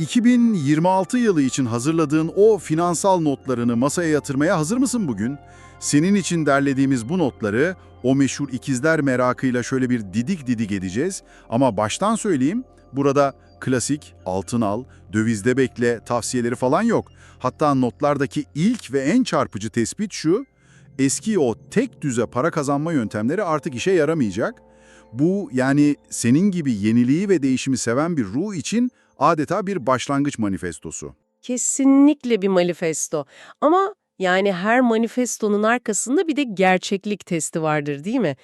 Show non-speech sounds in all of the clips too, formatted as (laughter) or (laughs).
2026 yılı için hazırladığın o finansal notlarını masaya yatırmaya hazır mısın bugün? Senin için derlediğimiz bu notları o meşhur ikizler merakıyla şöyle bir didik didik edeceğiz. Ama baştan söyleyeyim, burada klasik, altın al, dövizde bekle tavsiyeleri falan yok. Hatta notlardaki ilk ve en çarpıcı tespit şu, eski o tek düze para kazanma yöntemleri artık işe yaramayacak. Bu yani senin gibi yeniliği ve değişimi seven bir ruh için adeta bir başlangıç manifestosu. Kesinlikle bir manifesto. Ama yani her manifestonun arkasında bir de gerçeklik testi vardır değil mi?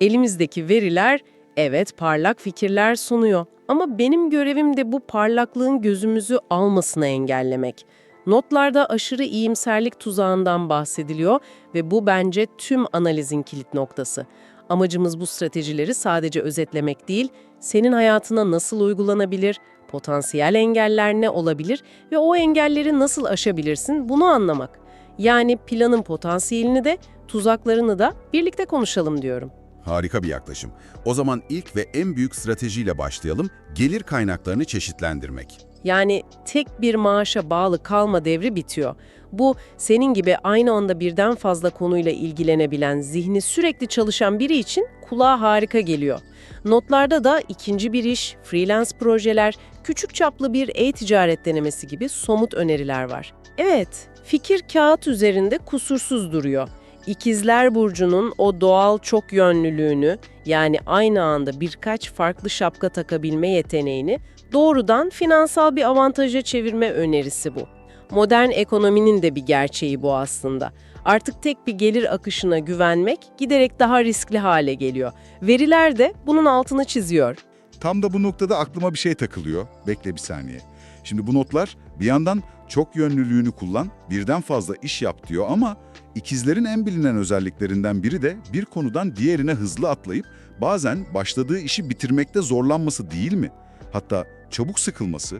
Elimizdeki veriler evet parlak fikirler sunuyor. Ama benim görevim de bu parlaklığın gözümüzü almasını engellemek. Notlarda aşırı iyimserlik tuzağından bahsediliyor ve bu bence tüm analizin kilit noktası. Amacımız bu stratejileri sadece özetlemek değil, senin hayatına nasıl uygulanabilir, potansiyel engeller ne olabilir ve o engelleri nasıl aşabilirsin bunu anlamak. Yani planın potansiyelini de, tuzaklarını da birlikte konuşalım diyorum. Harika bir yaklaşım. O zaman ilk ve en büyük stratejiyle başlayalım, gelir kaynaklarını çeşitlendirmek. Yani tek bir maaşa bağlı kalma devri bitiyor. Bu senin gibi aynı anda birden fazla konuyla ilgilenebilen, zihni sürekli çalışan biri için kulağa harika geliyor. Notlarda da ikinci bir iş, freelance projeler, küçük çaplı bir e-ticaret denemesi gibi somut öneriler var. Evet, fikir kağıt üzerinde kusursuz duruyor. İkizler Burcu'nun o doğal çok yönlülüğünü yani aynı anda birkaç farklı şapka takabilme yeteneğini doğrudan finansal bir avantaja çevirme önerisi bu. Modern ekonominin de bir gerçeği bu aslında. Artık tek bir gelir akışına güvenmek giderek daha riskli hale geliyor. Veriler de bunun altını çiziyor. Tam da bu noktada aklıma bir şey takılıyor. Bekle bir saniye. Şimdi bu notlar bir yandan çok yönlülüğünü kullan, birden fazla iş yap diyor ama ikizlerin en bilinen özelliklerinden biri de bir konudan diğerine hızlı atlayıp bazen başladığı işi bitirmekte zorlanması değil mi? Hatta çabuk sıkılması.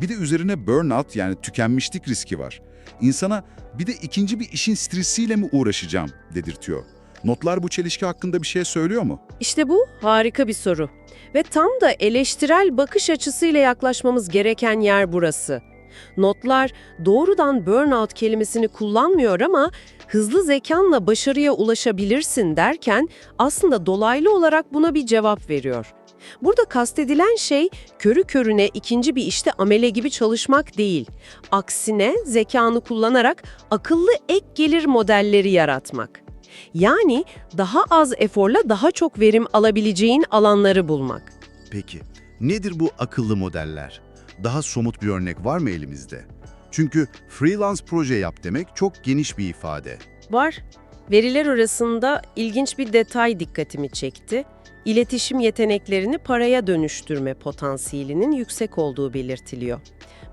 Bir de üzerine burnout yani tükenmişlik riski var. İnsana bir de ikinci bir işin stresiyle mi uğraşacağım dedirtiyor. Notlar bu çelişki hakkında bir şey söylüyor mu? İşte bu harika bir soru. Ve tam da eleştirel bakış açısıyla yaklaşmamız gereken yer burası. Notlar doğrudan burnout kelimesini kullanmıyor ama hızlı zekanla başarıya ulaşabilirsin derken aslında dolaylı olarak buna bir cevap veriyor. Burada kastedilen şey körü körüne ikinci bir işte amele gibi çalışmak değil. Aksine zekanı kullanarak akıllı ek gelir modelleri yaratmak. Yani daha az eforla daha çok verim alabileceğin alanları bulmak. Peki, nedir bu akıllı modeller? Daha somut bir örnek var mı elimizde? Çünkü freelance proje yap demek çok geniş bir ifade. Var. Veriler arasında ilginç bir detay dikkatimi çekti. İletişim yeteneklerini paraya dönüştürme potansiyelinin yüksek olduğu belirtiliyor.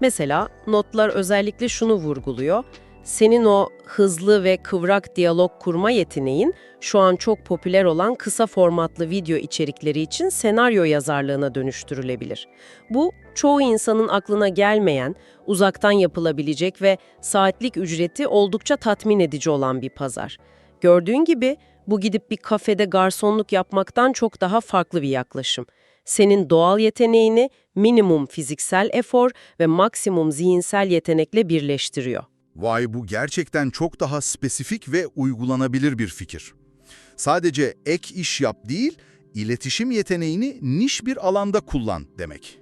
Mesela notlar özellikle şunu vurguluyor. Senin o hızlı ve kıvrak diyalog kurma yeteneğin şu an çok popüler olan kısa formatlı video içerikleri için senaryo yazarlığına dönüştürülebilir. Bu çoğu insanın aklına gelmeyen, uzaktan yapılabilecek ve saatlik ücreti oldukça tatmin edici olan bir pazar. Gördüğün gibi bu gidip bir kafede garsonluk yapmaktan çok daha farklı bir yaklaşım. Senin doğal yeteneğini minimum fiziksel efor ve maksimum zihinsel yetenekle birleştiriyor. Vay bu gerçekten çok daha spesifik ve uygulanabilir bir fikir. Sadece ek iş yap değil, iletişim yeteneğini niş bir alanda kullan demek.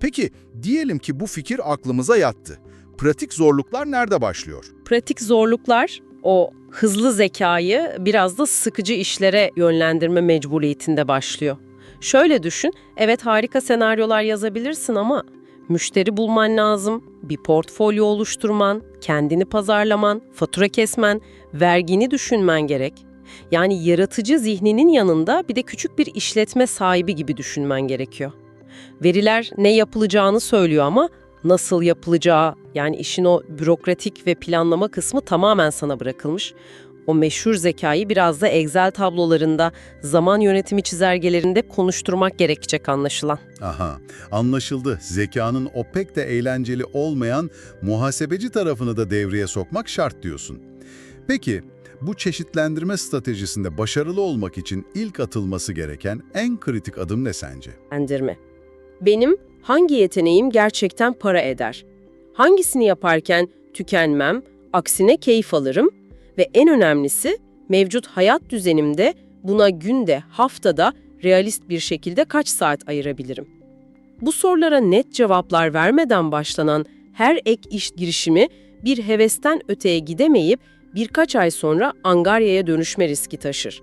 Peki diyelim ki bu fikir aklımıza yattı. Pratik zorluklar nerede başlıyor? Pratik zorluklar o hızlı zekayı biraz da sıkıcı işlere yönlendirme mecburiyetinde başlıyor. Şöyle düşün, evet harika senaryolar yazabilirsin ama müşteri bulman lazım, bir portfolyo oluşturman, kendini pazarlaman, fatura kesmen, vergini düşünmen gerek. Yani yaratıcı zihninin yanında bir de küçük bir işletme sahibi gibi düşünmen gerekiyor. Veriler ne yapılacağını söylüyor ama nasıl yapılacağı, yani işin o bürokratik ve planlama kısmı tamamen sana bırakılmış. O meşhur zekayı biraz da Excel tablolarında, zaman yönetimi çizelgelerinde konuşturmak gerekecek anlaşılan. Aha, anlaşıldı. Zekanın o pek de eğlenceli olmayan muhasebeci tarafını da devreye sokmak şart diyorsun. Peki, bu çeşitlendirme stratejisinde başarılı olmak için ilk atılması gereken en kritik adım ne sence? Endirme. Benim hangi yeteneğim gerçekten para eder? Hangisini yaparken tükenmem, aksine keyif alırım ve en önemlisi mevcut hayat düzenimde buna günde, haftada realist bir şekilde kaç saat ayırabilirim? Bu sorulara net cevaplar vermeden başlanan her ek iş girişimi bir hevesten öteye gidemeyip birkaç ay sonra angaryaya dönüşme riski taşır.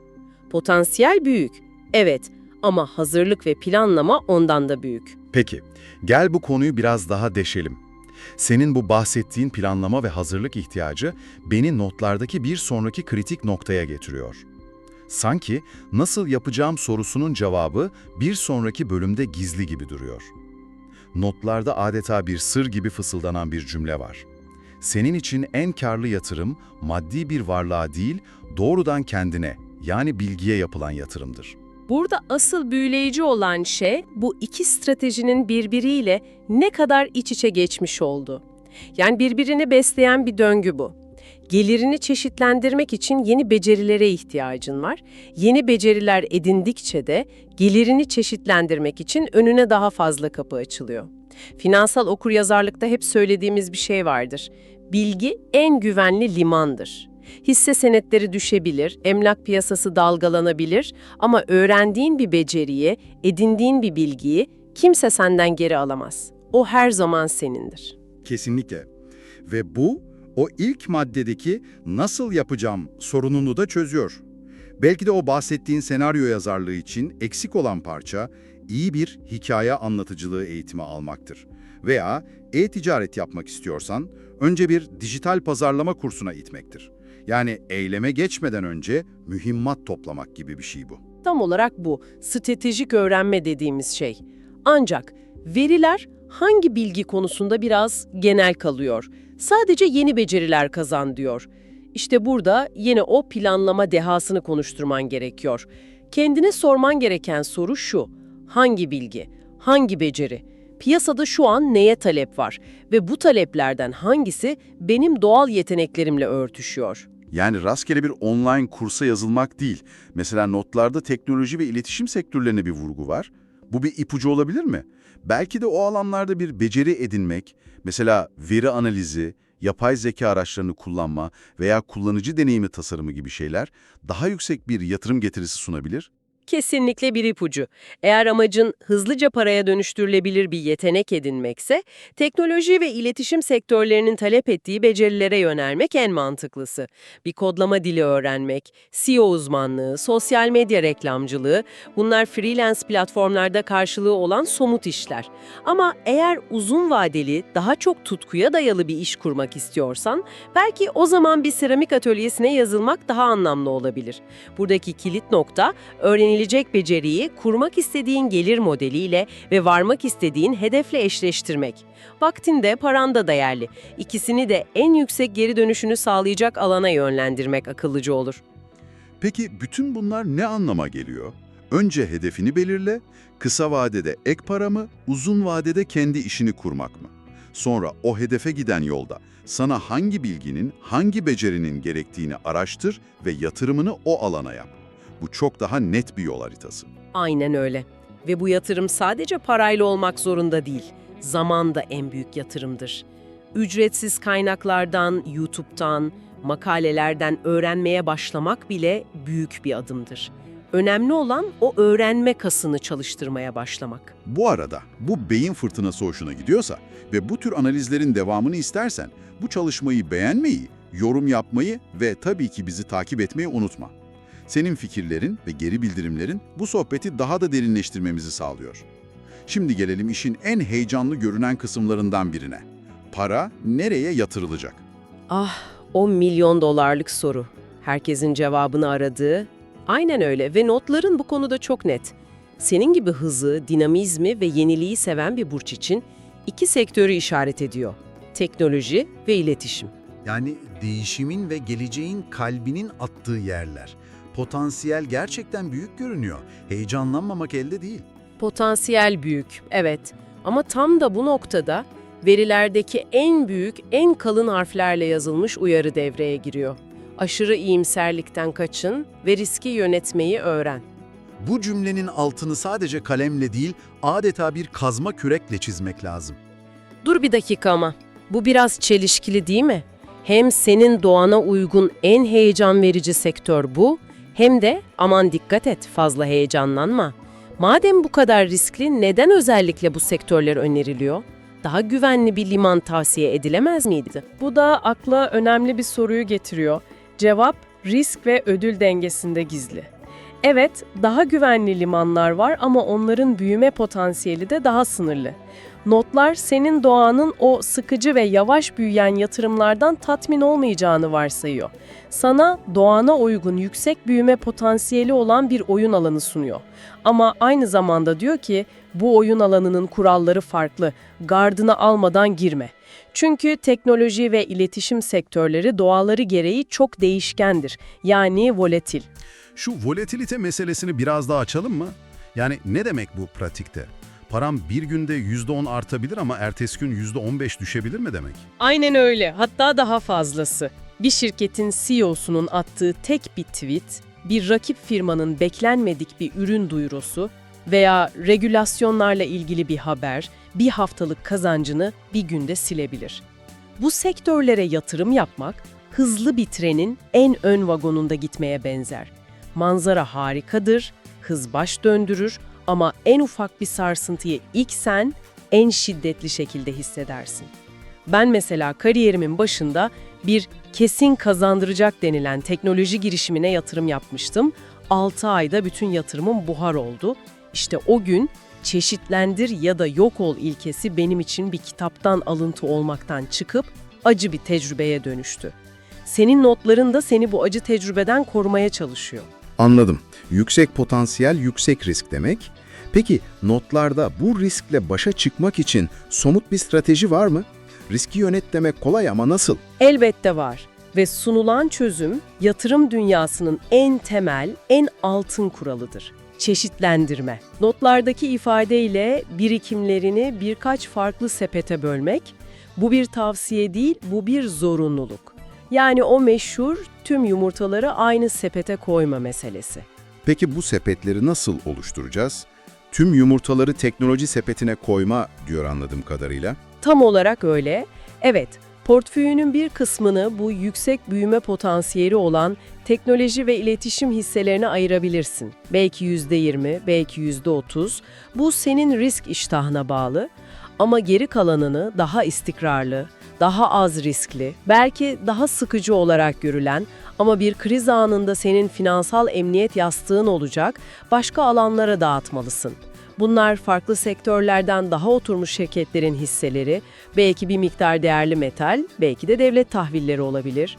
Potansiyel büyük, evet ama hazırlık ve planlama ondan da büyük. Peki, gel bu konuyu biraz daha deşelim. Senin bu bahsettiğin planlama ve hazırlık ihtiyacı beni notlardaki bir sonraki kritik noktaya getiriyor. Sanki nasıl yapacağım sorusunun cevabı bir sonraki bölümde gizli gibi duruyor. Notlarda adeta bir sır gibi fısıldanan bir cümle var. Senin için en karlı yatırım maddi bir varlığa değil, doğrudan kendine yani bilgiye yapılan yatırımdır. Burada asıl büyüleyici olan şey bu iki stratejinin birbiriyle ne kadar iç içe geçmiş oldu. Yani birbirini besleyen bir döngü bu. Gelirini çeşitlendirmek için yeni becerilere ihtiyacın var. Yeni beceriler edindikçe de gelirini çeşitlendirmek için önüne daha fazla kapı açılıyor. Finansal okuryazarlıkta hep söylediğimiz bir şey vardır. Bilgi en güvenli limandır. Hisse senetleri düşebilir, emlak piyasası dalgalanabilir ama öğrendiğin bir beceriyi, edindiğin bir bilgiyi kimse senden geri alamaz. O her zaman senindir. Kesinlikle. Ve bu o ilk maddedeki nasıl yapacağım sorununu da çözüyor. Belki de o bahsettiğin senaryo yazarlığı için eksik olan parça iyi bir hikaye anlatıcılığı eğitimi almaktır. Veya e-ticaret yapmak istiyorsan önce bir dijital pazarlama kursuna itmektir. Yani eyleme geçmeden önce mühimmat toplamak gibi bir şey bu. Tam olarak bu, stratejik öğrenme dediğimiz şey. Ancak veriler hangi bilgi konusunda biraz genel kalıyor. Sadece yeni beceriler kazan diyor. İşte burada yine o planlama dehasını konuşturman gerekiyor. Kendine sorman gereken soru şu. Hangi bilgi? Hangi beceri? Piyasada şu an neye talep var? Ve bu taleplerden hangisi benim doğal yeteneklerimle örtüşüyor? Yani rastgele bir online kursa yazılmak değil. Mesela notlarda teknoloji ve iletişim sektörlerine bir vurgu var. Bu bir ipucu olabilir mi? Belki de o alanlarda bir beceri edinmek, mesela veri analizi, yapay zeka araçlarını kullanma veya kullanıcı deneyimi tasarımı gibi şeyler daha yüksek bir yatırım getirisi sunabilir. Kesinlikle bir ipucu. Eğer amacın hızlıca paraya dönüştürülebilir bir yetenek edinmekse, teknoloji ve iletişim sektörlerinin talep ettiği becerilere yönelmek en mantıklısı. Bir kodlama dili öğrenmek, SEO uzmanlığı, sosyal medya reklamcılığı, bunlar freelance platformlarda karşılığı olan somut işler. Ama eğer uzun vadeli, daha çok tutkuya dayalı bir iş kurmak istiyorsan, belki o zaman bir seramik atölyesine yazılmak daha anlamlı olabilir. Buradaki kilit nokta, öğrenilecek beceriyi kurmak istediğin gelir modeliyle ve varmak istediğin hedefle eşleştirmek. Vaktinde, paran da değerli. İkisini de en yüksek geri dönüşünü sağlayacak alana yönlendirmek akıllıca olur. Peki bütün bunlar ne anlama geliyor? Önce hedefini belirle, kısa vadede ek para mı, uzun vadede kendi işini kurmak mı? Sonra o hedefe giden yolda sana hangi bilginin, hangi becerinin gerektiğini araştır ve yatırımını o alana yap. Bu çok daha net bir yol haritası. Aynen öyle. Ve bu yatırım sadece parayla olmak zorunda değil. Zaman da en büyük yatırımdır. Ücretsiz kaynaklardan, YouTube'dan, makalelerden öğrenmeye başlamak bile büyük bir adımdır. Önemli olan o öğrenme kasını çalıştırmaya başlamak. Bu arada bu beyin fırtınası hoşuna gidiyorsa ve bu tür analizlerin devamını istersen bu çalışmayı beğenmeyi, yorum yapmayı ve tabii ki bizi takip etmeyi unutma. Senin fikirlerin ve geri bildirimlerin bu sohbeti daha da derinleştirmemizi sağlıyor. Şimdi gelelim işin en heyecanlı görünen kısımlarından birine. Para nereye yatırılacak? Ah, o milyon dolarlık soru. Herkesin cevabını aradığı. Aynen öyle ve notların bu konuda çok net. Senin gibi hızı, dinamizmi ve yeniliği seven bir burç için iki sektörü işaret ediyor. Teknoloji ve iletişim. Yani değişimin ve geleceğin kalbinin attığı yerler. Potansiyel gerçekten büyük görünüyor. Heyecanlanmamak elde değil. Potansiyel büyük, evet. Ama tam da bu noktada verilerdeki en büyük, en kalın harflerle yazılmış uyarı devreye giriyor. Aşırı iyimserlikten kaçın ve riski yönetmeyi öğren. Bu cümlenin altını sadece kalemle değil, adeta bir kazma kürekle çizmek lazım. Dur bir dakika ama. Bu biraz çelişkili değil mi? Hem senin doğana uygun en heyecan verici sektör bu, hem de aman dikkat et fazla heyecanlanma. Madem bu kadar riskli neden özellikle bu sektörler öneriliyor? Daha güvenli bir liman tavsiye edilemez miydi? Bu da akla önemli bir soruyu getiriyor. Cevap risk ve ödül dengesinde gizli. Evet, daha güvenli limanlar var ama onların büyüme potansiyeli de daha sınırlı. Notlar senin doğanın o sıkıcı ve yavaş büyüyen yatırımlardan tatmin olmayacağını varsayıyor. Sana doğana uygun yüksek büyüme potansiyeli olan bir oyun alanı sunuyor. Ama aynı zamanda diyor ki bu oyun alanının kuralları farklı. Gardını almadan girme. Çünkü teknoloji ve iletişim sektörleri doğaları gereği çok değişkendir. Yani volatil. Şu volatilite meselesini biraz daha açalım mı? Yani ne demek bu pratikte? Param bir günde %10 artabilir ama ertesi gün %15 düşebilir mi demek? Aynen öyle. Hatta daha fazlası. Bir şirketin CEO'sunun attığı tek bir tweet, bir rakip firmanın beklenmedik bir ürün duyurusu veya regülasyonlarla ilgili bir haber bir haftalık kazancını bir günde silebilir. Bu sektörlere yatırım yapmak, hızlı bir trenin en ön vagonunda gitmeye benzer. Manzara harikadır, hız baş döndürür ama en ufak bir sarsıntıyı ilk sen en şiddetli şekilde hissedersin. Ben mesela kariyerimin başında bir kesin kazandıracak denilen teknoloji girişimine yatırım yapmıştım. 6 ayda bütün yatırımım buhar oldu. İşte o gün çeşitlendir ya da yok ol ilkesi benim için bir kitaptan alıntı olmaktan çıkıp acı bir tecrübeye dönüştü. Senin notların da seni bu acı tecrübeden korumaya çalışıyor. Anladım. Yüksek potansiyel, yüksek risk demek. Peki notlarda bu riskle başa çıkmak için somut bir strateji var mı? Riski yönet demek kolay ama nasıl? Elbette var ve sunulan çözüm yatırım dünyasının en temel, en altın kuralıdır. Çeşitlendirme. Notlardaki ifadeyle birikimlerini birkaç farklı sepete bölmek, bu bir tavsiye değil, bu bir zorunluluk. Yani o meşhur tüm yumurtaları aynı sepete koyma meselesi. Peki bu sepetleri nasıl oluşturacağız? Tüm yumurtaları teknoloji sepetine koyma diyor anladığım kadarıyla. Tam olarak öyle. Evet, portföyünün bir kısmını bu yüksek büyüme potansiyeli olan teknoloji ve iletişim hisselerine ayırabilirsin. Belki %20, belki %30. Bu senin risk iştahına bağlı. Ama geri kalanını daha istikrarlı, daha az riskli, belki daha sıkıcı olarak görülen ama bir kriz anında senin finansal emniyet yastığın olacak başka alanlara dağıtmalısın. Bunlar farklı sektörlerden daha oturmuş şirketlerin hisseleri, belki bir miktar değerli metal, belki de devlet tahvilleri olabilir.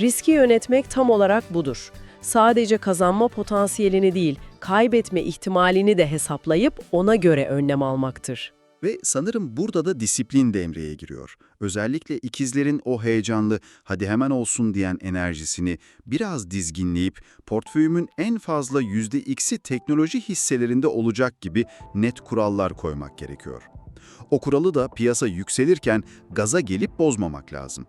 Riski yönetmek tam olarak budur. Sadece kazanma potansiyelini değil, kaybetme ihtimalini de hesaplayıp ona göre önlem almaktır. Ve sanırım burada da disiplin devreye giriyor. Özellikle ikizlerin o heyecanlı, hadi hemen olsun diyen enerjisini biraz dizginleyip portföyümün en fazla %x'i teknoloji hisselerinde olacak gibi net kurallar koymak gerekiyor. O kuralı da piyasa yükselirken gaza gelip bozmamak lazım.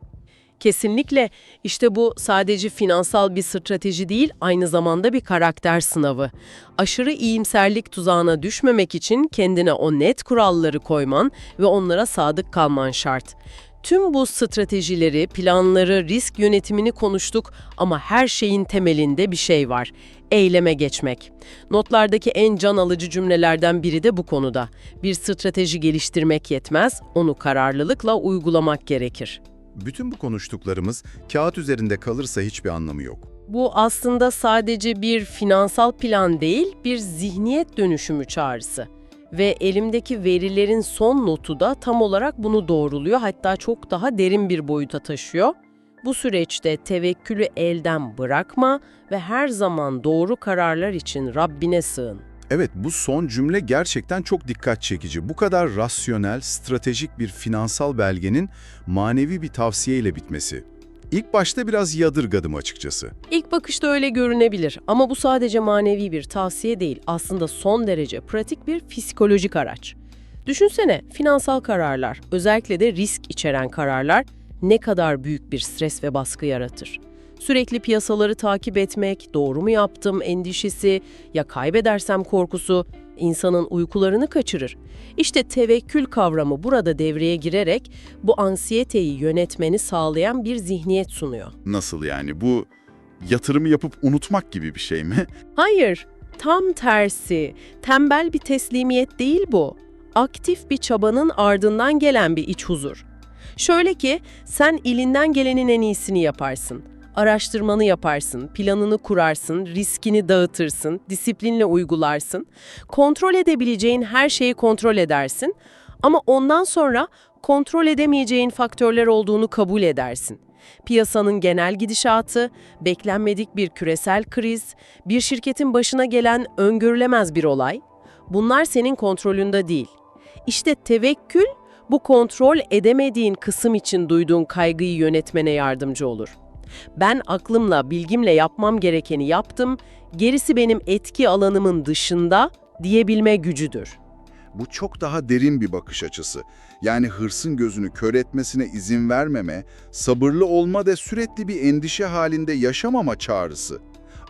Kesinlikle işte bu sadece finansal bir strateji değil, aynı zamanda bir karakter sınavı. Aşırı iyimserlik tuzağına düşmemek için kendine o net kuralları koyman ve onlara sadık kalman şart. Tüm bu stratejileri, planları, risk yönetimini konuştuk ama her şeyin temelinde bir şey var. Eyleme geçmek. Notlardaki en can alıcı cümlelerden biri de bu konuda. Bir strateji geliştirmek yetmez, onu kararlılıkla uygulamak gerekir. Bütün bu konuştuklarımız kağıt üzerinde kalırsa hiçbir anlamı yok. Bu aslında sadece bir finansal plan değil, bir zihniyet dönüşümü çağrısı. Ve elimdeki verilerin son notu da tam olarak bunu doğruluyor, hatta çok daha derin bir boyuta taşıyor. Bu süreçte tevekkülü elden bırakma ve her zaman doğru kararlar için Rabbine sığın. Evet, bu son cümle gerçekten çok dikkat çekici. Bu kadar rasyonel, stratejik bir finansal belgenin manevi bir tavsiyeyle bitmesi. İlk başta biraz yadırgadım açıkçası. İlk bakışta öyle görünebilir ama bu sadece manevi bir tavsiye değil, aslında son derece pratik bir psikolojik araç. Düşünsene, finansal kararlar, özellikle de risk içeren kararlar ne kadar büyük bir stres ve baskı yaratır. Sürekli piyasaları takip etmek, doğru mu yaptım endişesi, ya kaybedersem korkusu insanın uykularını kaçırır. İşte tevekkül kavramı burada devreye girerek bu anksiyeteyi yönetmeni sağlayan bir zihniyet sunuyor. Nasıl yani? Bu yatırımı yapıp unutmak gibi bir şey mi? (laughs) Hayır, tam tersi. Tembel bir teslimiyet değil bu. Aktif bir çabanın ardından gelen bir iç huzur. Şöyle ki, sen elinden gelenin en iyisini yaparsın. Araştırmanı yaparsın, planını kurarsın, riskini dağıtırsın, disiplinle uygularsın. Kontrol edebileceğin her şeyi kontrol edersin. Ama ondan sonra kontrol edemeyeceğin faktörler olduğunu kabul edersin. Piyasanın genel gidişatı, beklenmedik bir küresel kriz, bir şirketin başına gelen öngörülemez bir olay, bunlar senin kontrolünde değil. İşte tevekkül, bu kontrol edemediğin kısım için duyduğun kaygıyı yönetmene yardımcı olur. Ben aklımla, bilgimle yapmam gerekeni yaptım, gerisi benim etki alanımın dışında diyebilme gücüdür. Bu çok daha derin bir bakış açısı. Yani hırsın gözünü kör etmesine izin vermeme, sabırlı olma ve sürekli bir endişe halinde yaşamama çağrısı.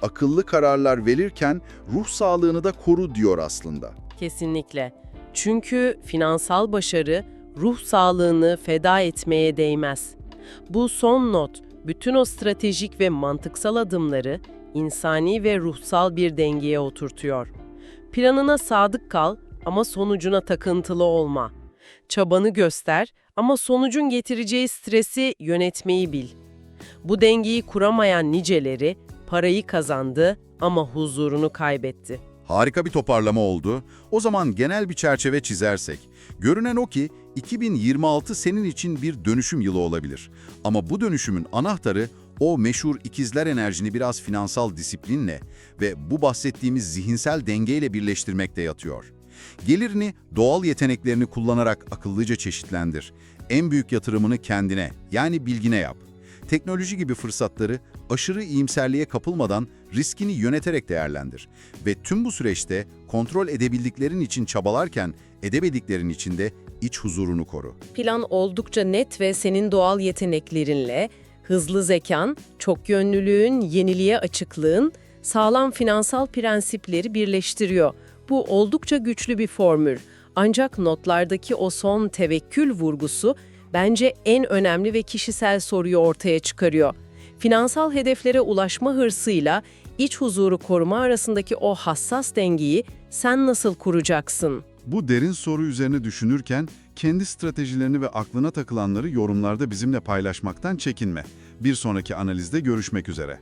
Akıllı kararlar verirken ruh sağlığını da koru diyor aslında. Kesinlikle. Çünkü finansal başarı ruh sağlığını feda etmeye değmez. Bu son not bütün o stratejik ve mantıksal adımları insani ve ruhsal bir dengeye oturtuyor. Planına sadık kal ama sonucuna takıntılı olma. Çabanı göster ama sonucun getireceği stresi yönetmeyi bil. Bu dengeyi kuramayan niceleri parayı kazandı ama huzurunu kaybetti. Harika bir toparlama oldu. O zaman genel bir çerçeve çizersek, görünen o ki 2026 senin için bir dönüşüm yılı olabilir. Ama bu dönüşümün anahtarı o meşhur ikizler enerjini biraz finansal disiplinle ve bu bahsettiğimiz zihinsel dengeyle birleştirmekte yatıyor. Gelirini, doğal yeteneklerini kullanarak akıllıca çeşitlendir. En büyük yatırımını kendine, yani bilgine yap. Teknoloji gibi fırsatları aşırı iyimserliğe kapılmadan riskini yöneterek değerlendir. Ve tüm bu süreçte kontrol edebildiklerin için çabalarken edemediklerin için de iç huzurunu koru. Plan oldukça net ve senin doğal yeteneklerinle, hızlı zekan, çok yönlülüğün, yeniliğe açıklığın, sağlam finansal prensipleri birleştiriyor. Bu oldukça güçlü bir formül. Ancak notlardaki o son tevekkül vurgusu bence en önemli ve kişisel soruyu ortaya çıkarıyor. Finansal hedeflere ulaşma hırsıyla iç huzuru koruma arasındaki o hassas dengeyi sen nasıl kuracaksın? Bu derin soru üzerine düşünürken kendi stratejilerini ve aklına takılanları yorumlarda bizimle paylaşmaktan çekinme. Bir sonraki analizde görüşmek üzere.